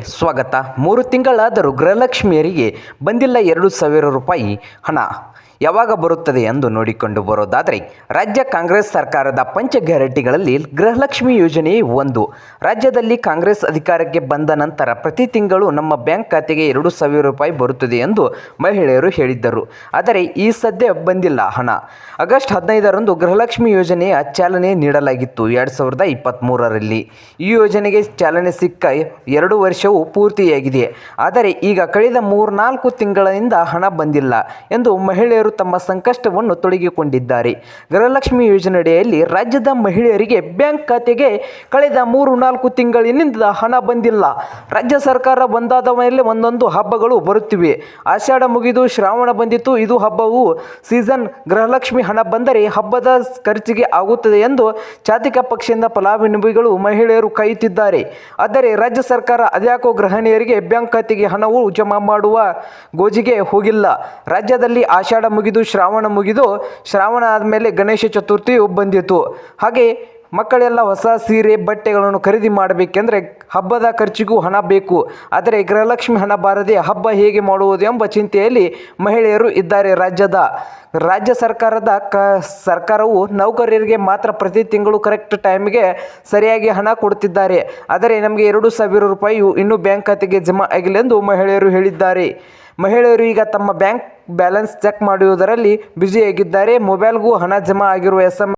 ಸ್ವಾಗತ. ಮೂರು ತಿಂಗಳಾದರೂ ಗೃಹಲಕ್ಷ್ಮಿಯರಿಗೆ ಬಂದಿಲ್ಲ ಎರಡು ಸಾವಿರ ರೂಪಾಯಿ ಹಣ. ಯಾವಾಗ ಬರುತ್ತದೆ ಎಂದು ನೋಡಿಕೊಂಡು ಬರೋದಾದರೆ, ರಾಜ್ಯ ಕಾಂಗ್ರೆಸ್ ಸರ್ಕಾರದ ಪಂಚ ಗ್ಯಾರಂಟಿಗಳಲ್ಲಿ ಗೃಹಲಕ್ಷ್ಮಿ ಯೋಜನೆ ಒಂದು. ರಾಜ್ಯದಲ್ಲಿ ಕಾಂಗ್ರೆಸ್ ಅಧಿಕಾರಕ್ಕೆ ಬಂದ ನಂತರ ಪ್ರತಿ ತಿಂಗಳು ನಮ್ಮ ಬ್ಯಾಂಕ್ ಖಾತೆಗೆ ಎರಡು ಸಾವಿರ ರೂಪಾಯಿ ಬರುತ್ತದೆ ಎಂದು ಮಹಿಳೆಯರು ಹೇಳಿದ್ದರು. ಆದರೆ ಈ ಸದ್ಯ ಬಂದಿಲ್ಲ ಹಣ. ಆಗಸ್ಟ್ ಹದಿನೈದರಂದು ಗೃಹಲಕ್ಷ್ಮಿ ಯೋಜನೆಯ ಚಾಲನೆ ನೀಡಲಾಗಿತ್ತು ಎರಡು ಸಾವಿರದ ಇಪ್ಪತ್ತ್ಮೂರರಲ್ಲಿ ಈ ಯೋಜನೆಗೆ ಚಾಲನೆ ಸಿಕ್ಕ ಎರಡು ವರ್ಷವು ಪೂರ್ತಿಯಾಗಿದೆ. ಆದರೆ ಈಗ ಕಳೆದ ಮೂರ್ನಾಲ್ಕು ತಿಂಗಳಿಂದ ಹಣ ಬಂದಿಲ್ಲ ಎಂದು ಮಹಿಳೆಯರು ತಮ್ಮ ಸಂಕಷ್ಟವನ್ನು ತೊಡಗಿಕೊಂಡಿದ್ದಾರೆ. ಗೃಹಲಕ್ಷ್ಮಿ ಯೋಜನೆಯಡಿಯಲ್ಲಿ ರಾಜ್ಯದ ಮಹಿಳೆಯರಿಗೆ ಬ್ಯಾಂಕ್ ಖಾತೆಗೆ ಕಳೆದ ಮೂರು, ನಾಲ್ಕು ತಿಂಗಳಿನಿಂದ ಹಣ ಬಂದಿಲ್ಲ. ರಾಜ್ಯ ಸರ್ಕಾರ ಬಂದಾದ ಮೇಲೆ ಒಂದೊಂದು ಹಬ್ಬಗಳು ಬರುತ್ತಿವೆ. ಆಷಾಢ ಮುಗಿದು ಶ್ರಾವಣ ಬಂದಿತು ಇದು ಹಬ್ಬವು ಸೀಸನ್. ಗೃಹಲಕ್ಷ್ಮಿ ಹಣ ಬಂದರೆ ಹಬ್ಬದ ಖರ್ಚಿಗೆ ಆಗುತ್ತದೆ ಎಂದು ಜಾತಿಕ ಪಕ್ಷದಿಂದ ಫಲಾನುಭವಿಗಳು ಮಹಿಳೆಯರು ಕಾಯುತ್ತಿದ್ದಾರೆ ಆದರೆ ರಾಜ್ಯ ಸರ್ಕಾರ ಅದ್ಯಾಕೋ ಗೃಹಿಣಿಯರಿಗೆ ಬ್ಯಾಂಕ್ ಖಾತೆಗೆ ಹಣವು ಜಮಾ ಮಾಡುವ ಗೋಜಿಗೆ ಹೋಗಿಲ್ಲ. ರಾಜ್ಯದಲ್ಲಿ ಆಷಾಢ ಮುಗಿದು, ಶ್ರಾವಣ ಮುಗಿದು, ಶ್ರಾವಣ ಆದಮೇಲೆ ಗಣೇಶ ಚತುರ್ಥಿಯು ಬಂದಿತು ಹಾಗೆ ಮಕ್ಕಳೆಲ್ಲ ಹೊಸ ಸೀರೆ, ಬಟ್ಟೆಗಳನ್ನು ಖರೀದಿ ಮಾಡಬೇಕೆಂದರೆ ಹಬ್ಬದ ಖರ್ಚಿಗೂ ಹಣ ಬೇಕು. ಆದರೆ ಗೃಹಲಕ್ಷ್ಮಿ ಹಣ ಬಾರದೆ ಹಬ್ಬ ಹೇಗೆ ಮಾಡುವುದು ಎಂಬ ಚಿಂತೆಯಲ್ಲಿ ಮಹಿಳೆಯರು ಇದ್ದಾರೆ ರಾಜ್ಯದ. ರಾಜ್ಯ ಸರ್ಕಾರದ ಕ, ಸರ್ಕಾರವು ನೌಕರರಿಗೆ ಮಾತ್ರ ಪ್ರತಿ ತಿಂಗಳು ಕರೆಕ್ಟ್ ಟೈಮ್ಗೆ ಸರಿಯಾಗಿ ಹಣ ಕೊಡುತ್ತಿದ್ದಾರೆ ಆದರೆ ನಮಗೆ ಎರಡು ಸಾವಿರ ರೂಪಾಯಿಯು ಇನ್ನೂ ಬ್ಯಾಂಕ್ ಖಾತೆಗೆ ಜಮಾ ಆಗಿಲ್ಲ ಎಂದು ಮಹಿಳೆಯರು ಹೇಳಿದ್ದಾರೆ. ಮಹಿಳೆಯರು ಈಗ ತಮ್ಮ ಬ್ಯಾಂಕ್ ಬ್ಯಾಲೆನ್ಸ್ ಚೆಕ್ ಮಾಡುವುದರಲ್ಲಿ ಬ್ಯುಸಿಯಾಗಿದ್ದಾರೆ. ಮೊಬೈಲ್ಗೂ ಹಣ ಜಮಾ ಆಗಿರುವ ಎಸ್ ಎಂ